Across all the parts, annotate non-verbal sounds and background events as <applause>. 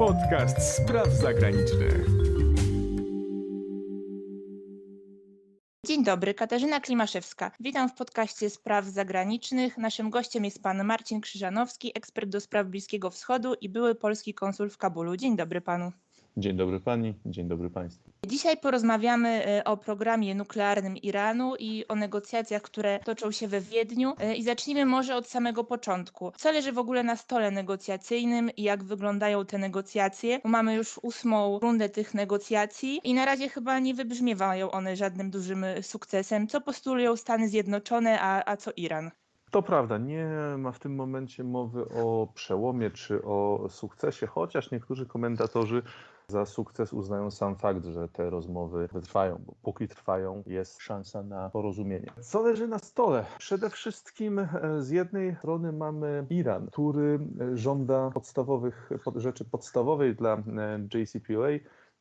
Podcast spraw zagranicznych. Dzień dobry, Katarzyna Klimaszewska. Witam w podcaście Spraw Zagranicznych. Naszym gościem jest pan Marcin Krzyżanowski, ekspert do spraw Bliskiego Wschodu i były polski konsul w Kabulu. Dzień dobry panu. Dzień dobry pani, dzień dobry państwu. Dzisiaj porozmawiamy e, o programie nuklearnym Iranu i o negocjacjach, które toczą się we Wiedniu. E, I zacznijmy może od samego początku. Co leży w ogóle na stole negocjacyjnym i jak wyglądają te negocjacje? Mamy już ósmą rundę tych negocjacji i na razie chyba nie wybrzmiewają one żadnym dużym e, sukcesem. Co postulują Stany Zjednoczone, a, a co Iran? To prawda, nie ma w tym momencie mowy o przełomie czy o sukcesie, chociaż niektórzy komentatorzy za sukces uznają sam fakt, że te rozmowy trwają, bo póki trwają, jest szansa na porozumienie. Co leży na stole? Przede wszystkim e, z jednej strony mamy Iran, który żąda podstawowych rzeczy podstawowej dla e, JCPOA,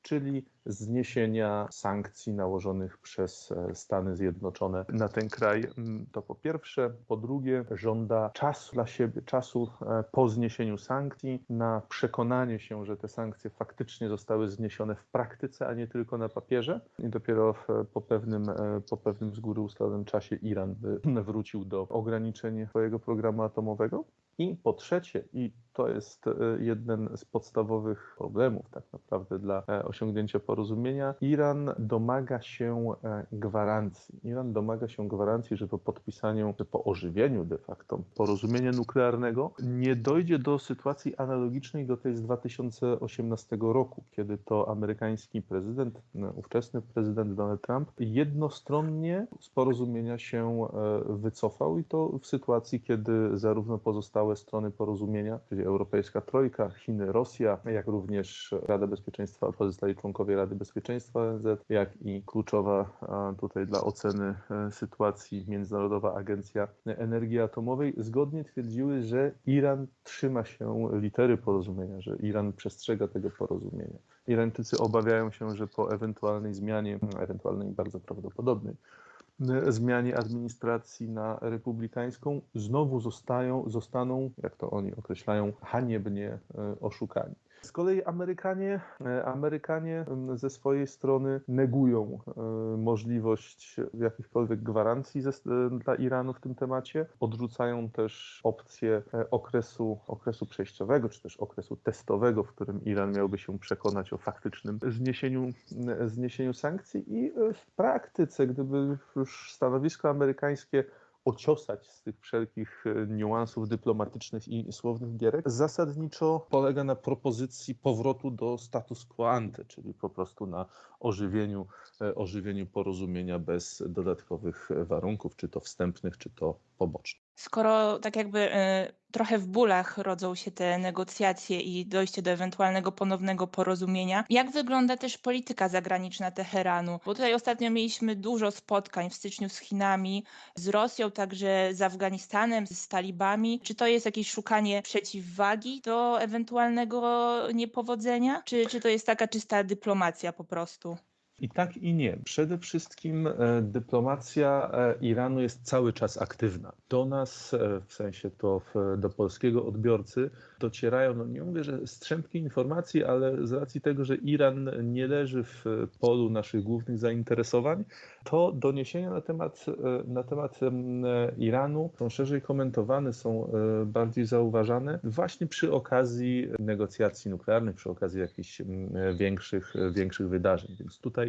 czyli zniesienia sankcji nałożonych przez e, Stany Zjednoczone na ten kraj. Mm, to po pierwsze. Po drugie, żąda czasu dla siebie, czasu e, po zniesieniu sankcji na przekonanie się, że te sankcje faktycznie zostały zniesione w praktyce, a nie tylko na papierze. I dopiero po pewnym, e, po pewnym z góry ustalonym czasie Iran wrócił do ograniczenia swojego programu atomowego. I po trzecie, i to jest jeden z podstawowych problemów tak naprawdę dla osiągnięcia porozumienia, Iran domaga się e, gwarancji. Iran domaga się gwarancji, że po podpisaniu, po ożywieniu de facto porozumienia nuklearnego nie dojdzie do sytuacji analogicznej do tej z 2018 roku, kiedy to amerykański prezydent, e, ówczesny prezydent Donald Trump, jednostronnie z porozumienia się e, wycofał i to w sytuacji, kiedy zarówno pozostałe strony porozumienia, czyli Europejska Trojka, Chiny, Rosja, jak również Rada Bezpieczeństwa, pozostali członkowie Rady Bezpieczeństwa ONZ, jak i kluczowa tutaj dla oceny e, sytuacji Międzynarodowa Agencja Energii Atomowej, zgodnie twierdziły, że Iran trzyma się litery porozumienia, że Iran przestrzega tego porozumienia. Irańczycy obawiają się, że po ewentualnej zmianie, ewentualnej bardzo prawdopodobnej, zmianie administracji na republikańską znowu zostają, zostaną, jak to oni określają, haniebnie e, oszukani. Z kolei Amerykanie, e, Amerykanie ze swojej strony negują e, możliwość jakichkolwiek gwarancji ze, dla Iranu w tym temacie. Odrzucają też opcję e, okresu, okresu przejściowego, czy też okresu testowego, w którym Iran miałby się przekonać o faktycznym zniesieniu, zniesieniu sankcji i w praktyce, gdyby już stanowisko amerykańskie ociosać z tych wszelkich e, niuansów dyplomatycznych i słownych gierek, zasadniczo polega na propozycji powrotu do status quo ante, czyli po prostu na ożywieniu, e, ożywieniu porozumienia bez dodatkowych warunków, czy to wstępnych, czy to pobocznych. Skoro tak jakby y, trochę w bólach rodzą się te negocjacje i dojście do ewentualnego ponownego porozumienia, jak wygląda też polityka zagraniczna Teheranu? Bo tutaj ostatnio mieliśmy dużo spotkań w styczniu z Chinami, z Rosją, także z Afganistanem, z talibami. Czy to jest jakieś szukanie przeciwwagi do ewentualnego niepowodzenia, czy, czy to jest taka czysta dyplomacja po prostu? I tak i nie. Przede wszystkim e, dyplomacja e, Iranu jest cały czas aktywna. Do nas, e, w sensie to do polskiego odbiorcy, docierają, no nie mówię, że strzępki informacji, ale z racji tego, że Iran nie leży w polu naszych głównych zainteresowań, to doniesienia na temat, na temat Iranu są szerzej komentowane, są bardziej zauważane właśnie przy okazji negocjacji nuklearnych, przy okazji jakichś większych, większych wydarzeń. Więc tutaj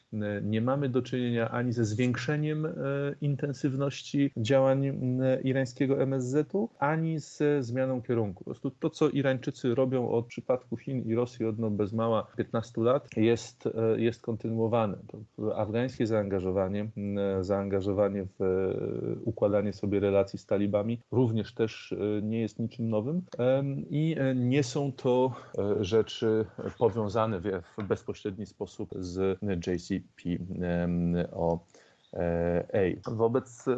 nie mamy do czynienia ani ze zwiększeniem e, intensywności działań irańskiego MSZ-u, ani ze zmianą kierunku. Po prostu to, co Irańczycy robią od przypadku Chin i Rosji od no bez mała 15 lat, jest, e, jest kontynuowane. To afgańskie zaangażowanie, zaangażowanie w układanie sobie relacji z talibami również też nie jest niczym nowym i nie są to rzeczy powiązane w bezpośredni sposób z JCPO. EA. Wobec, e,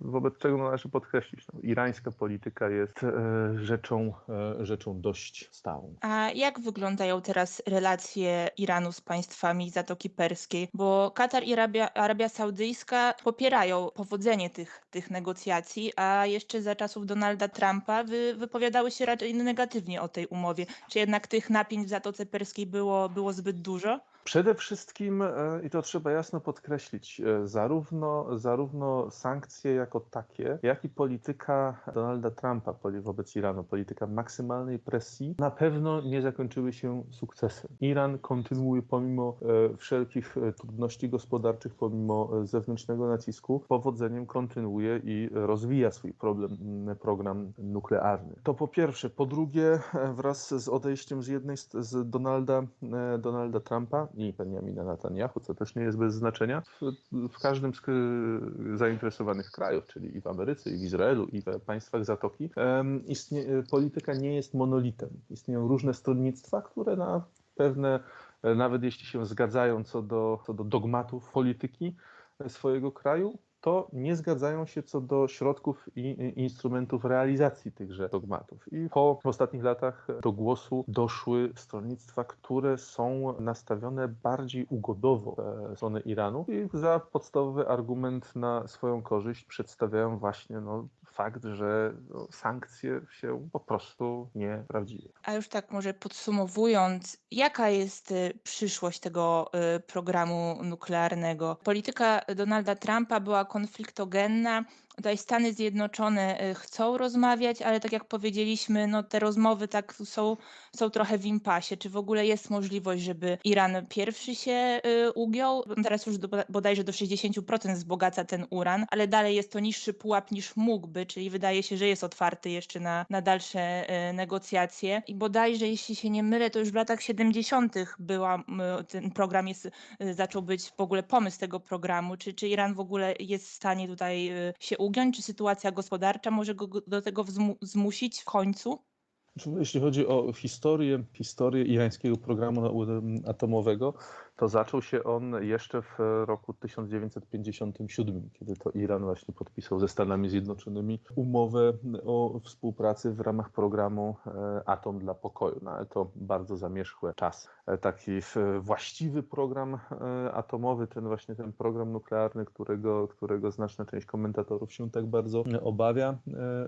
wobec czego należy podkreślić, no, irańska polityka jest e, rzeczą, e, rzeczą dość stałą. A jak wyglądają teraz relacje Iranu z państwami Zatoki Perskiej? Bo Katar i Arabia, Arabia Saudyjska popierają powodzenie tych, tych negocjacji, a jeszcze za czasów Donalda Trumpa wy, wypowiadały się raczej negatywnie o tej umowie. Czy jednak tych napięć w Zatoce Perskiej było, było zbyt dużo? Przede wszystkim, e, i to trzeba jasno podkreślić, e, zarówno, zarówno sankcje jako takie, jak i polityka Donalda Trumpa wobec Iranu, polityka maksymalnej presji, na pewno nie zakończyły się sukcesem. Iran kontynuuje pomimo e, wszelkich trudności gospodarczych, pomimo zewnętrznego nacisku, powodzeniem kontynuuje i rozwija swój problem, program nuklearny. To po pierwsze. Po drugie, wraz z odejściem z jednej z, Donalda, Donalda Trumpa i Benjamina Netanyahu, co też nie jest bez znaczenia, w, w każdym z k- zainteresowanych krajów, czyli i w Ameryce, i w Izraelu, i w państwach Zatoki, istnie, e, polityka nie jest monolitem. Istnieją różne stronnictwa, które na pewne, e, nawet jeśli się zgadzają co do, co do dogmatów polityki e, swojego kraju, to nie zgadzają się co do środków i instrumentów realizacji tychże dogmatów. I po ostatnich latach do głosu doszły stronnictwa, które są nastawione bardziej ugodowo w stronę Iranu i za podstawowy argument na swoją korzyść przedstawiają właśnie no, fakt, że no, sankcje się po prostu nie sprawdziły. A już tak może podsumowując, jaka jest y, przyszłość tego y, programu nuklearnego? Polityka Donalda Trumpa była konfliktogenna. Tutaj Stany Zjednoczone y, chcą rozmawiać, ale tak jak powiedzieliśmy, no te rozmowy tak są, są trochę w impasie. Czy w ogóle jest możliwość, żeby Iran pierwszy się y, ugiął? Teraz już do, bodajże do 60% wzbogaca ten uran, ale dalej jest to niższy pułap niż mógłby, czyli wydaje się, że jest otwarty jeszcze na, na dalsze y, negocjacje. I bodajże, jeśli się nie mylę, to już w latach 70. była, ten program jest, zaczął być w ogóle pomysł tego programu. Czy, czy Iran w ogóle jest w stanie tutaj się ugiąć? Czy sytuacja gospodarcza może go do tego zmusić w końcu? Znaczy, Jeśli chodzi o historię, historię irańskiego programu atomowego, to zaczął się on jeszcze w roku 1957, kiedy to Iran właśnie podpisał ze Stanami Zjednoczonymi umowę o współpracy w ramach programu e, Atom dla Pokoju. No ale to bardzo zamierzchłe czasy. E, Taki e, właściwy program atomowy, ten właśnie ten program nuklearny, którego, którego znaczna część komentatorów się tak bardzo obawia,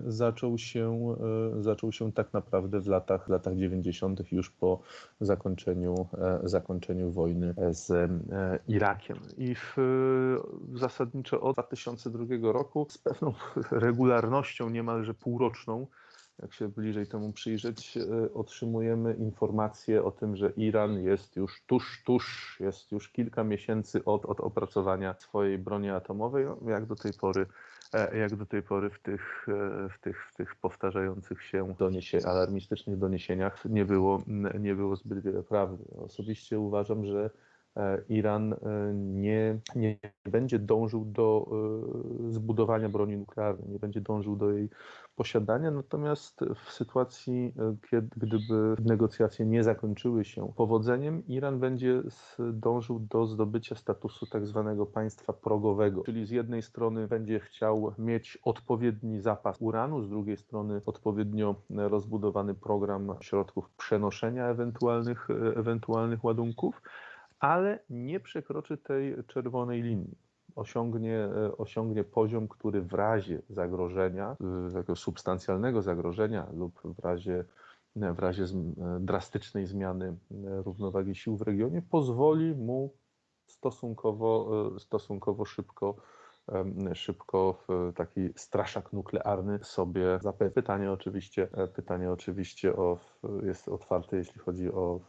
zaczął się, zaczął się tak naprawdę w latach, latach 90. już po zakończeniu, zakończeniu wojny z e, Irakiem. I w, e, zasadniczo od 2002 roku z pewną <laughs> regularnością, niemalże półroczną, jak się bliżej temu przyjrzeć, e, otrzymujemy informacje o tym, że Iran jest już tuż, tuż, jest już kilka miesięcy od, od opracowania swojej broni atomowej, no, jak do tej pory jak do tej pory w tych, w tych, w tych powtarzających się doniesie, alarmistycznych doniesieniach nie było, nie było zbyt wiele prawdy. Osobiście uważam, że Iran e, nie, nie będzie dążył do e, zbudowania broni nuklearnej, nie będzie dążył do jej posiadania, natomiast w sytuacji, e, kiedy, gdyby negocjacje nie zakończyły się powodzeniem, Iran będzie dążył do zdobycia statusu tak zwanego państwa progowego, czyli z jednej strony będzie chciał mieć odpowiedni zapas uranu, z drugiej strony odpowiednio e, rozbudowany program środków przenoszenia ewentualnych, e, ewentualnych ładunków, ale nie przekroczy tej czerwonej linii. Osiągnie, e, osiągnie poziom, który w razie zagrożenia, takiego substancjalnego zagrożenia lub w razie, w razie e, drastycznej zmiany e, równowagi sił w regionie pozwoli mu stosunkowo, e, stosunkowo szybko szybko taki straszak nuklearny sobie zapewnić. Pytanie oczywiście, e, pytanie oczywiście o, jest otwarte, jeśli chodzi o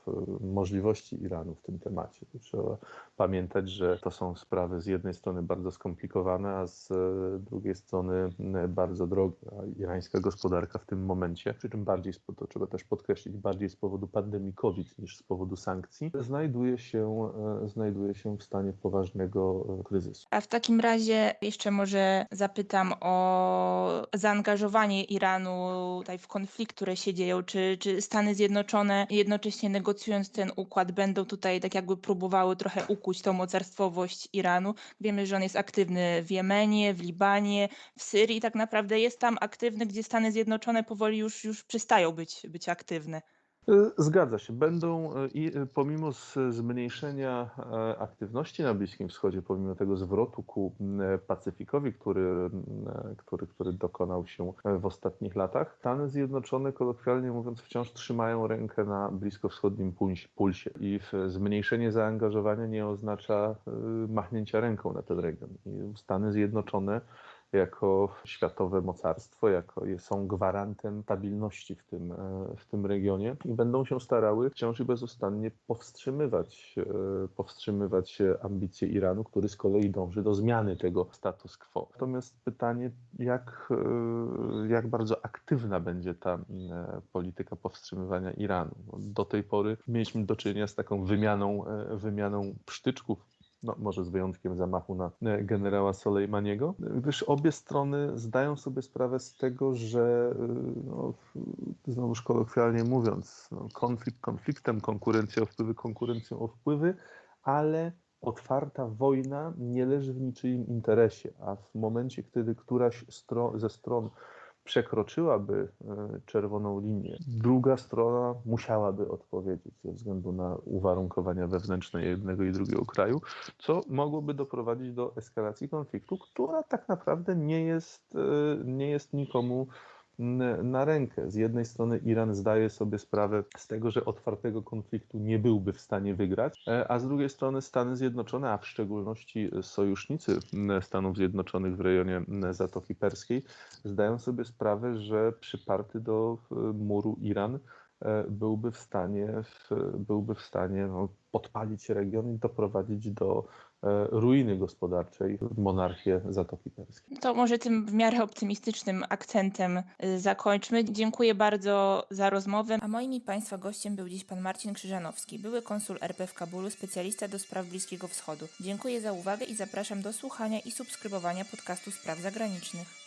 możliwości Iranu w tym temacie. Trzeba pamiętać, że to są sprawy z jednej strony bardzo skomplikowane, a z e, drugiej strony bardzo drogie. Irańska gospodarka w tym momencie, przy czym bardziej, to trzeba też podkreślić, bardziej z powodu pandemii COVID niż z powodu sankcji, znajduje się, e, znajduje się w stanie poważnego kryzysu. A w takim razie jeszcze może zapytam o zaangażowanie Iranu tutaj w konflikt, które się dzieją. Czy, czy Stany Zjednoczone jednocześnie negocjując ten układ będą tutaj tak jakby próbowały trochę ukuć tą mocarstwowość Iranu? Wiemy, że on jest aktywny w Jemenie, w Libanie, w Syrii. Tak naprawdę jest tam aktywny, gdzie Stany Zjednoczone powoli już, już przestają być, być aktywne. Y, Zgadza się. Będą y, i y, pomimo zmniejszenia e, aktywności na Bliskim Wschodzie, pomimo tego zwrotu ku Pacyfikowi, który, e, który, który dokonał się e, w ostatnich latach, Stany Zjednoczone, kolokwialnie mówiąc, wciąż trzymają rękę na bliskowschodnim pulsie- i zmniejszenie zaangażowania nie oznacza machnięcia ręką na ten region. I Stany Zjednoczone jako światowe mocarstwo, jako są gwarantem stabilności w tym, e, w tym regionie i będą się starały wciąż i bezustannie powstrzymywać, e, powstrzymywać ambicje Iranu, który z kolei dąży do zmiany tego status quo. Natomiast pytanie, jak, e, jak bardzo aktywna będzie ta polityka powstrzymywania Iranu. Do tej pory mieliśmy do czynienia z taką wymianą, wymianą psztyczków no, może z wyjątkiem zamachu na e, generała Soleimaniego, gdyż obie strony zdają sobie sprawę z tego, że y, no, znowuż kolokwialnie mówiąc, no, konflikt konfliktem, konkurencja o wpływy konkurencją o wpływy, ale otwarta wojna nie leży w niczyim interesie, a w momencie, kiedy któraś stro, ze stron przekroczyłaby e, czerwoną linię, druga strona musiałaby odpowiedzieć ze względu na uwarunkowania wewnętrzne jednego i drugiego kraju, co mogłoby doprowadzić do eskalacji konfliktu, która tak naprawdę nie jest, e, nie jest nikomu na rękę. Z jednej strony Iran zdaje sobie sprawę z tego, że otwartego konfliktu nie byłby w stanie wygrać, e, a z drugiej strony Stany Zjednoczone, a w szczególności sojusznicy Stanów Zjednoczonych w rejonie Zatoki Perskiej, zdają sobie sprawę, że przyparty do muru Iran e, byłby w stanie, byłby w stanie no, podpalić region i doprowadzić do ruiny gospodarczej monarchię Zatoki Perskiej. To może tym w miarę optymistycznym akcentem y, zakończmy. Dziękuję bardzo za rozmowę. A moim i Państwa gościem był dziś pan Marcin Krzyżanowski, były konsul RP w Kabulu, specjalista do spraw Bliskiego Wschodu. Dziękuję za uwagę i zapraszam do słuchania i subskrybowania podcastu Spraw Zagranicznych.